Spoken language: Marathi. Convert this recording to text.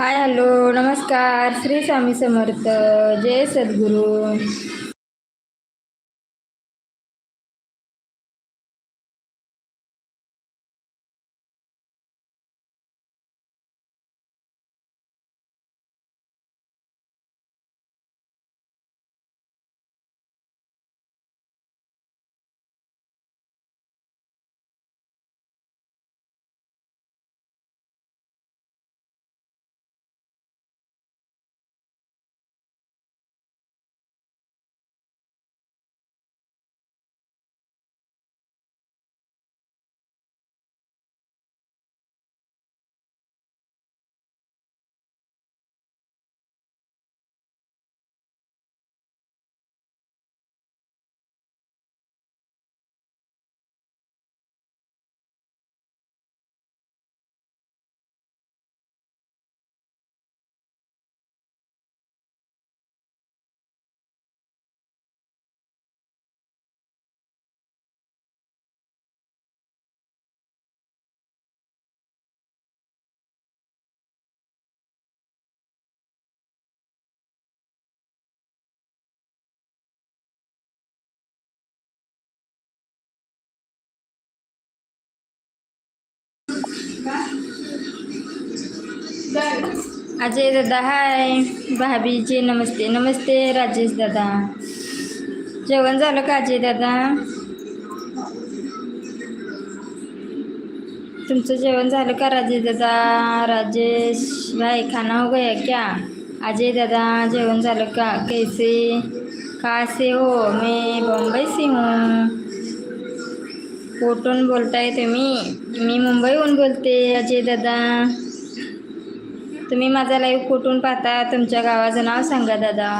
हाय हॅलो नमस्कार. श्री स्वामी समर्थ. जय सद्गुरू. अजय दादा हाय. भाभीजी नमस्ते नमस्ते राजेश दादा. जेवण झालं का अजय दादा? तुमचं जेवण झालं का राजेश दादा? राजेश भाई खाना हो गया क्या? अजय दादा जेवण झालं का? कैसे? कहाँ से हो? मैं बॉम्बे से हूँ. बोलताय तुम्ही. मी मुंबईहून बोलते अजय दादा. तुम्ही माझा लाईव्ह कुठून पाहता? तुमच्या गावाचं नाव सांगा दादा.